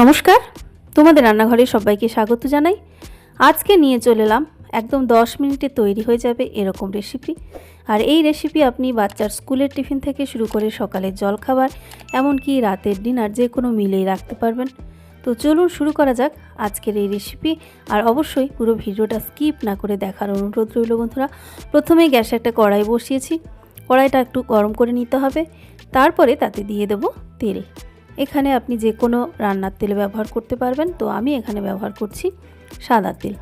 নমস্কার। তোমাদের রান্নাঘরে সবাইকে স্বাগত জানাই। আজকে নিয়ে চলে এলাম, একদম 10 মিনিটে তৈরি হয়ে যাবে এরকম রেসিপি আর এই রেসিপি আপনি বাচ্চার স্কুলের টিফিন থেকে শুরু করে সকালের জলখাবার, এমনকি রাতের ডিনার যে কোনো মিলেই রাখতে পারবেন। তো চলুন শুরু করা যাক আজকের এই রেসিপি আর অবশ্যই পুরো ভিডিওটা স্কিপ না করে দেখার অনুরোধ রইল বন্ধুরা। প্রথমে গ্যাসে একটা কড়াই বসিয়েছি। কড়াইটা একটু গরম করে নিতে হবে। তারপরে তাতে দিয়ে দেব তেল। এখানে আপনি যে কোনো রান্নার তেল ব্যবহার করতে পারবেন। তো আমি এখানে ব্যবহার করছি সাদা তেল।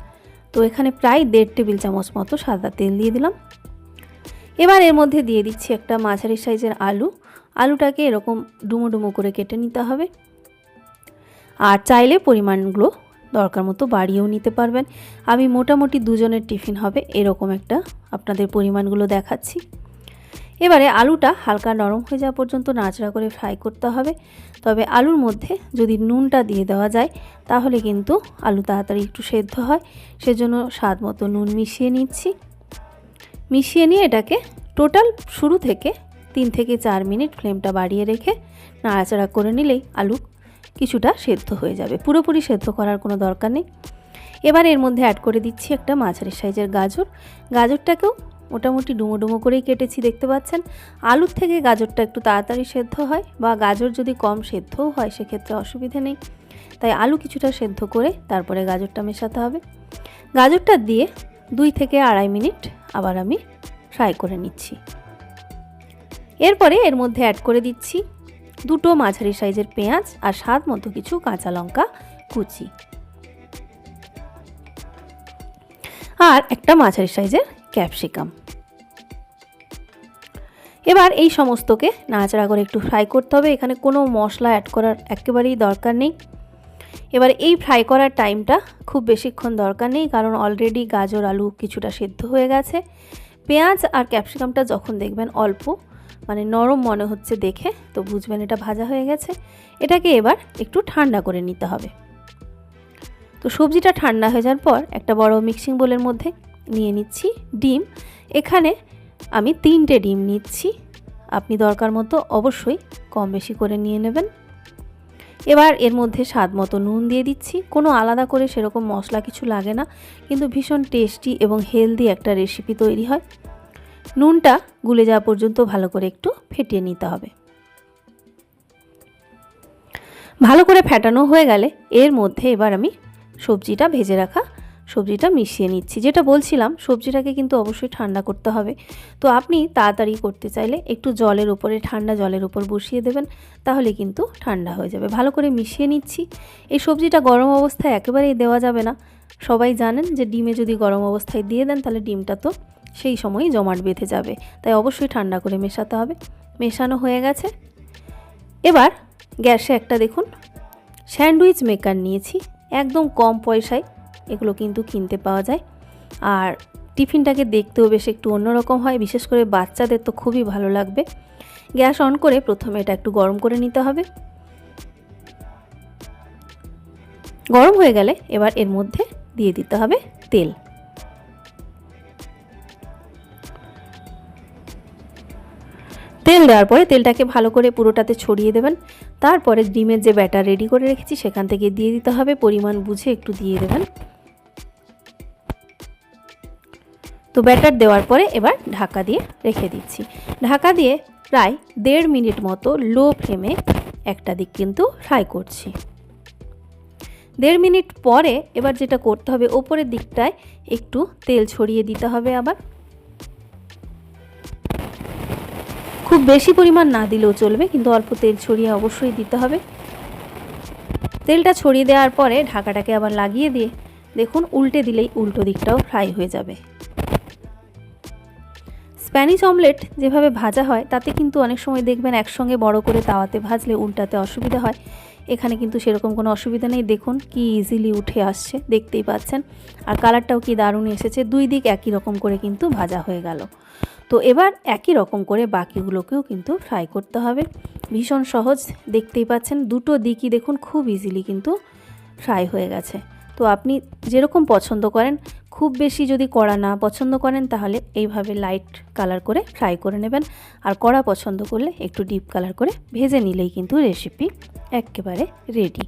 তো এখানে প্রায় দেড় টেবিল চামচ মতো সাদা তেল দিয়ে দিলাম। এবার এর মধ্যে দিয়ে দিচ্ছি একটা মাঝারি সাইজের আলু। আলুটাকে এরকম ডুমো ডুমো করে কেটে নিতে হবে। আর চাইলে পরিমাণগুলো দরকার মতো বাড়িয়েও নিতে পারবেন। আমি মোটামুটি দুজনের টিফিন হবে, এরকম একটা আপনাদের পরিমাণগুলো দেখাচ্ছি। এবারে আলুটা হালকা নরম হয়ে যাওয়া পর্যন্ত নাচড়া করে ফ্রাই করতে হবে। তবে আলুর মধ্যে যদি নুনটা দিয়ে দেওয়া যায়, তাহলে কিন্তু আলু তাড়াতাড়ি একটু সেদ্ধ হয়। সেজন্য স্বাদ মতো নুন মিশিয়ে নিচ্ছি। মিশিয়ে নিয়ে এটাকে টোটাল শুরু থেকে তিন থেকে চার মিনিট ফ্লেমটা বাড়িয়ে রেখে নাড়াচাড়া করে নিলেই আলু কিছুটা সেদ্ধ হয়ে যাবে। পুরোপুরি সেদ্ধ করার কোনো দরকার নেই। এবার এর মধ্যে অ্যাড করে দিচ্ছি একটা মাঝারি সাইজের গাজর। গাজরটাকেও মোটামুটি ডুমো ডুমো করেই কেটেছি, দেখতে পাচ্ছেন? আলুর থেকে গাজরটা একটু তাড়াতাড়ি সেদ্ধ হয় বা গাজর যদি কম সেদ্ধও হয়, সেক্ষেত্রে অসুবিধে নেই। তাই আলু কিছুটা সেদ্ধ করে তারপরে গাজরটা মেশাতে হবে। গাজরটা দিয়ে দুই থেকে আড়াই মিনিট আবার আমি ফ্রাই করে নিচ্ছি। এরপরে এর মধ্যে অ্যাড করে দিচ্ছি দুটো মাঝারি সাইজের পেঁয়াজ আর স্বাদ মতো কিছু কাঁচা লঙ্কা কুচি। আর একটা মাঝারি সাইজের ক্যাপসিকাম। এবার এই সমস্তকে নাড়াচাড়া করে একটু ফ্রাই করতে হবে। এখানে কোনো মশলা অ্যাড করার একেবারেই দরকার নেই। এবার এই ফ্রাই করার টাইমটা খুব বেশিক্ষণ দরকার নেই, কারণ অলরেডি গাজর, আলু কিছুটা সেদ্ধ হয়ে গেছে। পেঁয়াজ আর ক্যাপসিকামটা যখন দেখবেন অল্প মানে নরম মনে হচ্ছে দেখে, তো বুঝবেন এটা ভাজা হয়ে গেছে। এটাকে এবার একটু ঠান্ডা করে নিতে হবে। তো সবজিটা ঠান্ডা হয়ে যাওয়ার পর একটা বড় মিক্সিং বোলের মধ্যে নিয়ে নিচ্ছি ডিম। এখানে আমি তিনটে ডিম নিচ্ছি। আপনি দরকার মতো অবশ্যই কম বেশি করে নিয়ে নেবেন। এবার এর মধ্যে স্বাদ মতো নুন দিয়ে দিচ্ছি। কোনো আলাদা করে সেরকম মশলা কিছু লাগে না, কিন্তু ভীষণ টেস্টি এবং হেলদি একটা রেসিপি তৈরি হয়। নুনটা গুলে যাওয়া পর্যন্ত ভালো করে একটু ফেটিয়ে নিতে হবে। ভালো করে ফেটানো হয়ে গেলে এর মধ্যে এবার আমি সবজিটা ভেজে রাখা সবজিটা মিশিয়ে নিচ্ছি। যেটা বলছিলাম, সবজিটাকে কিন্তু অবশ্যই ঠান্ডা করতে হবে। তো আপনি তাড়াতাড়ি করতে চাইলে একটু জলের উপরে, ঠান্ডা জলের উপর বসিয়ে দেবেন, তাহলে কিন্তু ঠান্ডা হয়ে যাবে। ভালো করে মিশিয়ে নিচ্ছি। এই সবজিটা গরম অবস্থায় একেবারেই দেওয়া যাবে না। সবাই জানেন যে ডিমে যদি গরম অবস্থায় দিয়ে দেন, তাহলে ডিমটা তো সেই সময়ই জমাট বেঁধে যাবে। তাই অবশ্যই ঠান্ডা করে মেশাতে হবে। মেশানো হয়ে গেছে। এবার গ্যাসে একটা দেখুন, স্যান্ডউইচ মেকার নিয়েছি। একদম কম পয়সায় এগুলো কিন্তু কিনতে পাওয়া যায়। আর টিফিনটাকে দেখতেও বেশ একটু অন্যরকম হয়, বিশেষ করে বাচ্চাদের তো খুবই ভালো লাগবে। গ্যাস অন করে প্রথমে এটা একটু গরম করে নিতে হবে। গরম হয়ে গেলে এবার এর মধ্যে দিয়ে দিতে হবে তেল। তেল দেওয়ার পরে তেলটাকে ভালো করে পুরোটাতে ছড়িয়ে দেবেন। তারপরে ডিমের যে ব্যাটার রেডি করে রেখেছি, সেখান থেকে দিয়ে দিতে হবে। পরিমাণ বুঝে একটু দিয়ে দেবেন। তো ব্যাটার দেওয়ার পরে এবার ঢাকা দিয়ে রেখে দিচ্ছি। ঢাকা দিয়ে প্রায় দেড় মিনিট মতো লো ফ্লেমে একটা দিক কিন্তু ফ্রাই করছি। দেড় মিনিট পরে এবার যেটা করতে হবে, ওপরের দিকটায় একটু তেল ছড়িয়ে দিতে হবে আবার। খুব বেশি পরিমাণ না দিলেও চলবে, কিন্তু অল্প তেল ছড়িয়ে অবশ্যই দিতে হবে। তেলটা ছড়িয়ে দেওয়ার পরে ঢাকাটাকে আবার লাগিয়ে দিয়ে দেখুন, উল্টে দিলেই উল্টো দিকটাও ফ্রাই হয়ে যাবে। স্প্যানিশ অমলেট যেভাবে ভাজা হয়, তাতে কিন্তু অনেক সময় দেখবেন একসঙ্গে বড় করে তাওয়াতে ভাজলে উল্টাতে অসুবিধা হয়। এখানে কিন্তু সেরকম কোনো অসুবিধা নেই। দেখুন কি ইজিলি উঠে আসছে, দেখতেই পাচ্ছেন। আর কালারটাও কি দারুণ এসেছে। দুই দিক একই রকম করে কিন্তু ভাজা হয়ে গেল। তো এবার একই রকম করে বাকিগুলোকেও কিন্তু ফ্রাই করতে হবে। ভীষণ সহজ, দেখতেই পাচ্ছেন। দুটো দিকই দেখুন খুব ইজিলি কিন্তু ফ্রাই হয়ে গেছে। তো আপনি যেরকম পছন্দ করেন, খুব বেশি যদি কড়া না পছন্দ করেন, তাহলে এইভাবে লাইট কালার করে ফ্রাই করে নেবেন। আর কড়া পছন্দ করলে একটু ডিপ কালার করে ভেজে নিলেই কিন্তু রেসিপি একেবারে রেডি